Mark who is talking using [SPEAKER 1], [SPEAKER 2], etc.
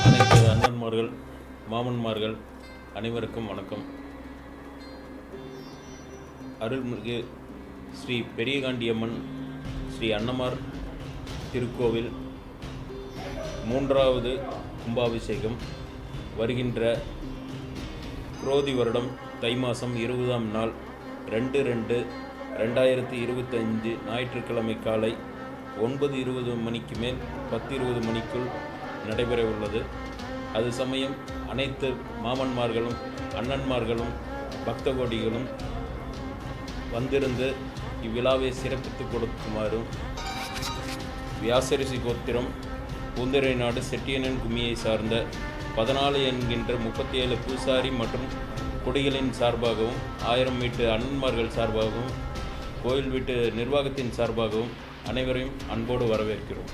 [SPEAKER 1] அனைத்து அண்ணன்மார்கள் மாமன்மார்கள் அனைவருக்கும் வணக்கம். அருள்மிகு ஸ்ரீ பெரியகாண்டியம்மன் ஸ்ரீ அன்னமார் திருக்கோவில் மூன்றாவது கும்பாபிஷேகம் வருகின்ற குரோதி வருடம் தை மாதம் இருபதாம் நாள் ரெண்டு ரெண்டு ரெண்டாயிரத்தி இருபத்தஞ்சு ஞாயிற்றுக்கிழமை காலை ஒன்பது இருபது மணிக்கு மேல் பத்து இருபது மணிக்குள் நடைபெற உள்ளது. அது சமயம் அனைத்து மாமன்மார்களும் அண்ணன்மார்களும் பக்த கோடிகளும் வந்திருந்து இவ்விழாவை சிறப்பித்து கொடுக்குமாறும் வியாசரிசி கோத்திரம் பூந்தரை நாடு செட்டியனன் கும்மியை சார்ந்த பதினாலு என்கின்ற முப்பத்தி ஏழு பூசாரி மற்றும் குடிகளின் சார்பாகவும் ஆயிரம் மீட்டு அண்ணன்மார்கள் சார்பாகவும் கோயில் வீட்டு நிர்வாகத்தின் சார்பாகவும் அனைவரையும் அன்போடு வரவேற்கிறோம்.